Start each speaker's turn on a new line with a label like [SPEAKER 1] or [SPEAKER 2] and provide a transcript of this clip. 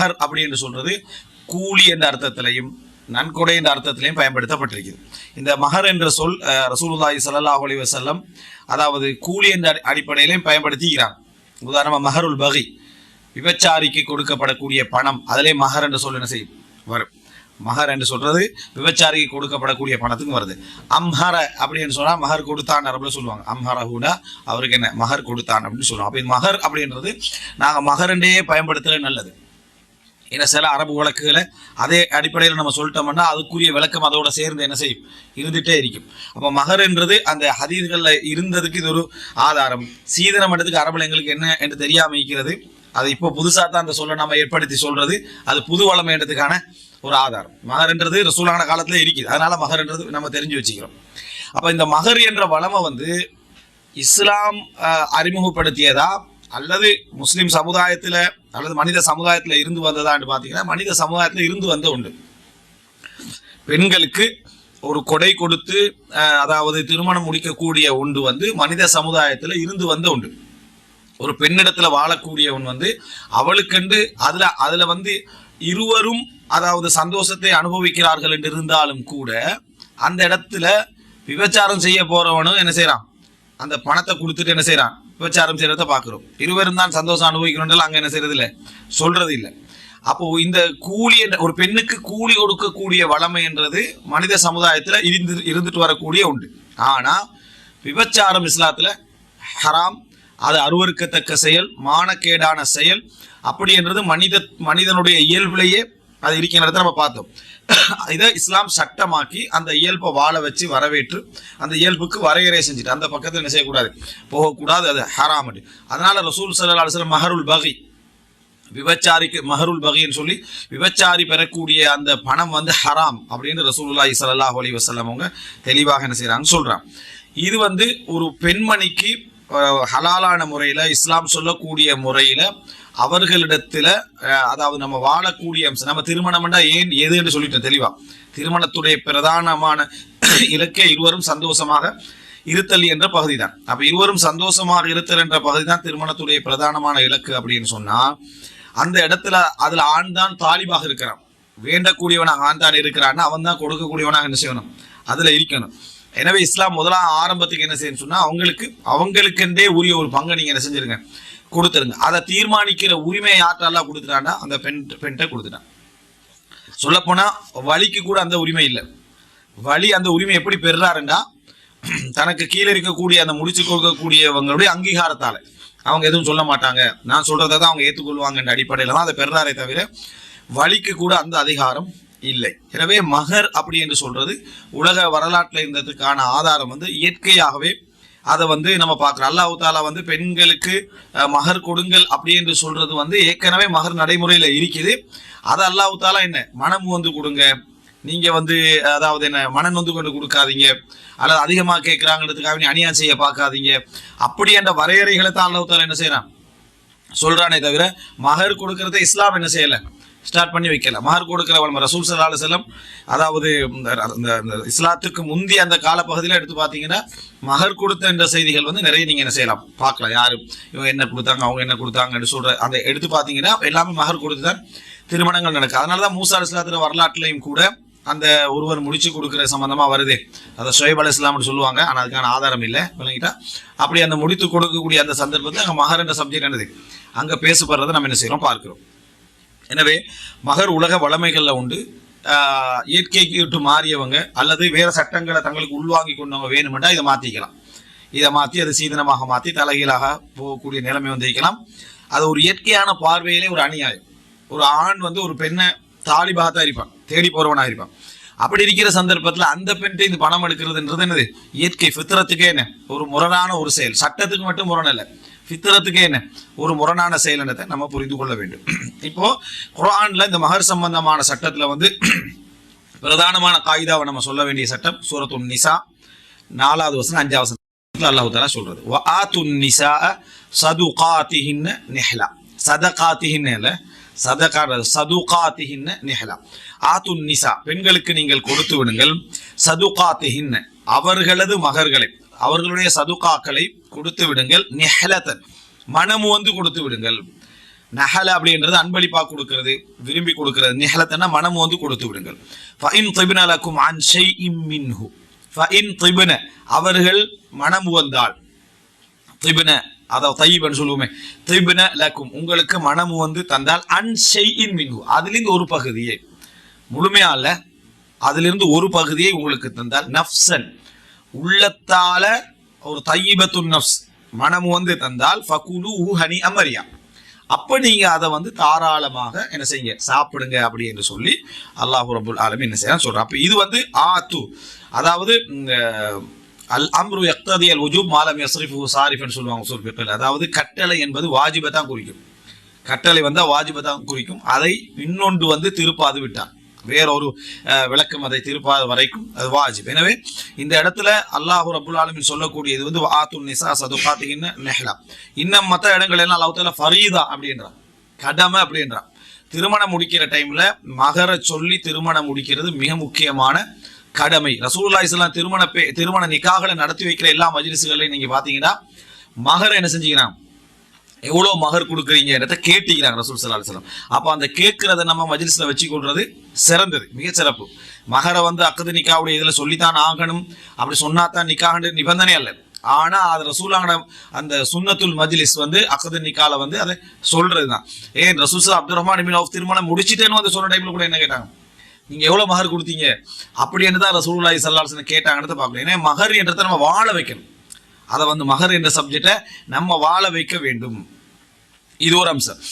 [SPEAKER 1] மகர் அப்படின்னு சொல்றது கூலி என்ற அர்த்தத்திலையும் நன்கொடை என்ற அர்த்தத்திலையும் பயன்படுத்தப்பட்டிருக்கிறது. இந்த மகர் என்ற சொல் ரசூலுல்லாஹி சல்லாஹ் அலி வசல்லம் அதாவது கூலி என்ற அடிப்படையிலையும் பயன்படுத்திக்கிறாங்க உதாரணமாக மஹருல் பகி விபச்சாரிக்கு கொடுக்கப்படக்கூடிய பணம் அதிலே மகர் என்று சொல் என்ன செய்யும்? வரும். மகர் என்று சொல்றது விபச்சாரிக்கு கொடுக்கப்படக்கூடிய பணத்துக்கு வருது. அம்ஹர அப்படின்னு சொன்னா மகர் கொடுத்தான் அப்படின்னு சொல்லுவாங்க. அம்ஹர ஹூனா அவருக்கு என்ன? மகர் கொடுத்தான் அப்படின்னு சொல்லுவாங்க. அப்போ மகர் அப்படின்றது நாங்கள் மகரண்டே பயன்படுத்துறது நல்லது. ஏன்னா சில அரபு வழக்குகளை அதே அடிப்படையில் நம்ம சொல்லிட்டோம்னா அதுக்குரிய விளக்கம் அதோட சேர்ந்து என்ன செய்யும்? இருந்துகிட்டே இருக்கும். அப்போ மகர் என்றது அந்த ஹதீதுகளில் இருந்ததுக்கு இது ஒரு ஆதாரம். சீதனம் என்றதுக்கு அரபுல எங்களுக்கு என்ன என்று தெரியாமல் இருக்கிறது. அது இப்போ புதுசாக தான் அந்த சொல்ல நம்ம ஏற்படுத்தி சொல்றது. அது புது வளமை என்றதுக்கான ஒரு ஆதாரம். மகர்ன்றது ரசூலான காலத்தில் இருக்குது. அதனால மகர்ன்றது நம்ம தெரிஞ்சு வச்சுக்கிறோம். அப்போ இந்த மகர் என்ற வளமை வந்து இஸ்லாம் அறிமுகப்படுத்தியதா அல்லது முஸ்லீம் சமுதாயத்தில் அல்லது மனித சமுதாயத்தில் இருந்து வந்ததான்னு பார்த்தீங்கன்னா மனித சமுதாயத்தில் இருந்து வந்த உண்டு பெண்களுக்கு ஒரு கொடை கொடுத்து அதாவது திருமணம் முடிக்கக்கூடிய ஒன்று வந்து மனித சமுதாயத்தில் இருந்து வந்த உண்டு ஒரு பெண்ணிடத்துல வாழக்கூடியவன் வந்து அவளுக்கென்று அதுல அதுல வந்து இருவரும் அதாவது சந்தோஷத்தை அனுபவிக்கிறார்கள் என்று இருந்தாலும் கூட அந்த இடத்துல விபச்சாரம் செய்ய போறவனும் என்ன செய்கிறான் அந்த பணத்தை கொடுத்துட்டு என்ன செய்கிறான் விபச்சாரம் செய்யறத பார்க்கிறோம் இருவரும் தான் சந்தோஷம் அனுபவிக்கணும்னு அங்க என்ன செய்யறது இல்லை சொல்றது இல்லை. அப்போ இந்த கூலி என்ற ஒரு பெண்ணுக்கு கூலி கொடுக்கக்கூடிய வளமை என்றது மனித சமுதாயத்துல இருந்து இருந்துட்டு வரக்கூடிய உண்டு. ஆனா விபச்சாரம் இஸ்லாத்துல ஹராம் அது அருவறுக்கத்தக்க செயல் மானக்கேடான செயல் அப்படி என்றது மனித மனிதனுடைய இயல்பிலேயே அது இருக்கின்றத நம்ம பார்த்தோம். இதை இஸ்லாம் சட்டமாக்கி அந்த இயல்பை வாழ வச்சு வரவேற்று அந்த இயல்புக்கு வரையறை செஞ்சுட்டு அந்த பக்கத்தில் என்ன செய்யக்கூடாது? போகக்கூடாது அது ஹராம் அப்படி. அதனால ரசூல் சல்லா அலுவலம் மஹருல் பகி விபச்சாரிக்கு மஹருல் பகின்னு சொல்லி விபச்சாரி பெறக்கூடிய அந்த பணம் வந்து ஹராம் அப்படின்னு ரசூலுல்லாஹி சல்லாஹ் அலி வஸல்லம் அவங்க தெளிவாக என்ன செய்கிறாங்கன்னு சொல்கிறான் இது வந்து ஒரு பெண்மணிக்கு ஹலாலான முறையில் இஸ்லாம் சொல்லக்கூடிய முறையில் அவர்களிடத்துல அதாவது நம்ம வாழக்கூடிய அம்சம் நம்ம திருமணம்னா ஏன் எது என்று சொல்லிட்டோம் தெளிவா. திருமணத்துடைய பிரதானமான இலக்கே இருவரும் சந்தோஷமாக இருத்தல் என்ற பகுதி தான் அப்ப இருவரும் சந்தோஷமாக இருத்தல் என்ற பகுதி தான் திருமணத்துடைய பிரதானமான இலக்கு அப்படின்னு சொன்னா அந்த இடத்துல அதுல ஆண் தான் தாலிபாக இருக்கிறான். வேண்டக்கூடியவனாக ஆண் தான் இருக்கிறான்னா அவன் தான் கொடுக்கக்கூடியவனாக என்ன செய்யணும்? அதுல இருக்கணும். எனவே இஸ்லாம் முதலாம் ஆரம்பத்துக்கு என்ன செய்யணும் சொன்னா அவங்களுக்கு அவங்களுக்கென்றே உரிய ஒரு பங்கு நீங்க என்ன செஞ்சிருங்க. கொடுத்துருங்க. அதை தீர்மானிக்கிற உரிமையை யார்ட்டெல்லாம் கொடுத்துட்டான்னா அந்த பெண் பெண்கிட்ட கொடுத்துட்டான். சொல்லப்போனால் வழிக்கு கூட அந்த உரிமை இல்லை. வழி அந்த உரிமை எப்படி பெறுறாருன்னா தனக்கு கீழே இருக்கக்கூடிய அந்த முடிச்சு கொடுக்கக்கூடியவங்களுடைய அங்கீகாரத்தால். அவங்க எதுவும் சொல்ல மாட்டாங்க. நான் சொல்கிறத தான் அவங்க ஏற்றுக்கொள்வாங்கன்ற அடிப்படையில தான் அதை பெறுறாரே தவிர வழிக்கு கூட அந்த அதிகாரம் இல்லை. எனவே மகர் அப்படி என்று சொல்றது உலக வரலாற்றில் இருந்ததுக்கான ஆதாரம் வந்து இயற்கையாகவே அதை வந்து நம்ம பார்க்குறோம். அல்லாஹ் தாலா வந்து பெண்களுக்கு மகர் கொடுங்கள் அப்படி என்று சொல்றது வந்து ஏற்கனவே மகர் நடைமுறையில இருக்குது. அதை அல்லாஹ் தாலா என்ன? மனம் வந்து கொடுங்க. நீங்க வந்து அதாவது என்ன மனம் வந்து கொண்டு கொடுக்காதீங்க. அல்லது அதிகமா கேட்கிறாங்கிறதுக்காக நீ அநியாயம் செய்ய பார்க்காதீங்க. அப்படி என்ற வரையறைகளை தான் அல்லாஹ் தாலா என்ன செய்யறான் சொல்றானே தவிர மகர் கொடுக்கறத இஸ்லாம் என்ன செய்யலை? ஸ்டார்ட் பண்ணி வைக்கல மகர் கொடுக்கிறவன் ரசூல் சல்லா செல்லம் அதாவது இந்த இஸ்லாத்துக்கு முந்தி அந்த காலப்பகுதியில் எடுத்து பார்த்தீங்கன்னா மகர் கொடுத்த என்ற செய்திகள் வந்து நிறைய நீங்கள் என்ன செய்யலாம். பார்க்கலாம் யாரு இவங்க என்ன கொடுத்தாங்க அவங்க என்ன கொடுத்தாங்கன்னு சொல்கிற அந்த எடுத்து பார்த்தீங்கன்னா எல்லாமே மகர் கொடுத்து தான் திருமணங்கள் நடக்கும் அதனால தான் மூசா இஸ்லாத்திர வரலாற்றுலையும் கூட அந்த ஒருவர் முடிச்சு கொடுக்குற சம்பந்தமா வருது. அதை சுயப் அலி இஸ்லாம்னு சொல்லுவாங்க ஆனால் அதுக்கான ஆதாரம் இல்லை விளங்கிட்டா. அப்படி அந்த முடித்து கொடுக்கக்கூடிய அந்த சந்தர்ப்பத்தில் அங்கே மகர் என்ற சப்ஜெக்ட் என்னது? அங்கே பேசப்படுறதை நம்ம என்ன செய்கிறோம் பார்க்கிறோம். எனவே மகர் உலக வளமைகளில் உண்டு. இயற்கைக்கு விட்டு மாறியவங்க அல்லது வேறு சட்டங்களை தங்களுக்கு உள்வாங்கி கொண்டவங்க வேணுமெண்டா இதை மாற்றிக்கலாம் இதை மாற்றி அது சீதனமாக மாற்றி தலைகீழாக போகக்கூடிய நிலைமை வந்திருக்கலாம் அது ஒரு இயற்கையான பார்வையிலே ஒரு அநியாயம். ஒரு ஆண் வந்து ஒரு பெண்ணை தாலிபாக தான் இருப்பான் தேடி போகிறவனாக இருப்பான் அப்படி இருக்கிற சந்தர்ப்பத்தில் அந்த பெண்கிட்ட இந்த பணம் எடுக்கிறதுன்றது என்னது? இயற்கை ஃபித்ரத்துக்கே என்ன? ஒரு முரணான ஒரு செயல். சட்டத்துக்கு மட்டும் முரண் இல்லை ஃபித்ரத்துக்கே என்ன? ஒரு முரணான செயல் என்னத்தை நம்ம புரிந்து கொள்ள வேண்டும். இப்போ குரான்ல இந்த மகர் சம்பந்தமான சட்டத்துல வந்து பிரதானமான காயிதாவை நம்ம சொல்ல வேண்டிய சட்டம் சூரத்துன் நிசா நாலாவது வசனம் அஞ்சாவது வசனத்துல அல்லாஹு தாலா சொல்றது. வஆத்துன் நிசா சதுகாத்திஹின்ன நிஹ்லா. சதகாத்திஹின்ன இல்ல சதகா சதுகாத்திஹின்ன நெஹ்லா. ஆத்துன் நிசா பெண்களுக்கு நீங்கள் கொடுத்து விடுங்கள் சதுகாத்திஹின்ன அவர்களது மகர்களை அவர்களுடைய சதுகாக்களை கொடுத்து விடுங்கள் நெஹ்லத்தன் மனமு வந்து கொடுத்து விடுங்கள். நஹல அப்படின்றது அன்பளிப்பா கொடுக்கறது விரும்பி கொடுக்கறது. நிஹலத்தன்னா மனம் வந்து கொடுத்து விடுங்கள். ஃபைன் திபினலக்கும் லக்கும் அன் ஷைஇம் மின்ஹு. ஃபைன் திபின அவர்கள் மனம் வந்தால் திபின அதை தையீபன் சொல்லுவோமே. திபின லக்கும் உங்களுக்கு மனம் வந்து தந்தால் அன் ஷைஇன் மின்ஹு. அதுலேருந்து ஒரு பகுதியை முழுமையா அல்ல அதிலிருந்து ஒரு பகுதியை உங்களுக்கு தந்தால் நஃப்சன். உள்ளத்தால ஒரு தையீபத்துன் நஃப்ஸ் மனம் வந்து தந்தால் ஃபகுலு ஹனி அமரியா அப்போ நீங்கள் அதை வந்து தாராளமாக என்ன செய்யுங்க சாப்பிடுங்க அப்படி என்று சொல்லி அல்லாஹு ரபுல் ஆலமி என்ன செய்யலாம் சொல்கிறேன் அப்போ இது வந்து ஆத்து. அதாவது இந்த அல் அம்ரு எக்ததி அல் உஜூப் மாலம் யஸ்ரிஃபு சாரிஃபுன்னு சொல்லுவாங்க உசூல் ஃபிக்ஹ்ல. அதாவது கட்டளை என்பது வாஜிபை தான் குறிக்கும். கட்டளை வந்தால் வாஜிபை தான் குறிக்கும். அதை இன்னொன்று வந்து திருப்பாது விட்டான். வேறொரு விளக்கம் அதை திருப்பாத வரைக்கும் அது வாஜிப். எனவே இந்த இடத்துல அல்லாஹு ரபுல் ஆலமின் சொல்லக்கூடிய இது வந்து ஆத்துல் நிசா சதுகாத்தின்னு நெஹ்லா இன்னும் மற்ற இடங்கள் எல்லாம் அல்லாஹ் தாலா ஃபரீதா அப்படின்றான். கடமை அப்படின்றான். திருமணம் முடிக்கிற டைம்ல மகர சொல்லி திருமணம் முடிக்கிறது மிக முக்கியமான கடமை. ரசூல்லா இஸ்லாம் திருமண பே- திருமண நிக்காகளை நடத்தி வைக்கிற எல்லா மஜிலிசுகளையும் நீங்க பாத்தீங்கன்னா மகர என்ன செஞ்சீங்கன்னா எவ்வளோ மகர் கொடுக்குறீங்கன்றத கேட்டீங்கிறாங்க ரசூல் சல்லா அலுவலம் அப்போ அந்த கேட்கறத நம்ம மஜிலிஸில் வச்சு கொள்றது சிறந்தது மிக சிறப்பு. மகரை வந்து அக்கது நிக்காவுடைய இதில் சொல்லித்தான் ஆகணும். அப்படி சொன்னாதான் நிக்காகன்ற நிபந்தனை அல்ல. ஆனால் அது ரசூலான அந்த சுன்னத்துல் மஜ்லிஸ் வந்து அக்கது நிக்கால வந்து அதை சொல்றதுதான். ஏன் ரசூல் சல்லா அப்துல் ரஹ்மான் பின் அவுஃப் திருமணம் முடிச்சிட்டேன்னு வந்து சொன்ன டைமில் கூட என்ன கேட்டாங்க? நீங்கள் எவ்வளோ மகர் கொடுத்தீங்க? அப்படின்னு தான் ரசூல்லாய் சல்லாஹ் அலைஹி பார்க்கணும். ஏன்னா மகர் என்றதை நம்ம வாழ வைக்கணும். அதை வந்து மகர் என்ற சப்ஜெக்டை நம்ம வாழ வைக்க வேண்டும். இது ஒரு அம்சம்.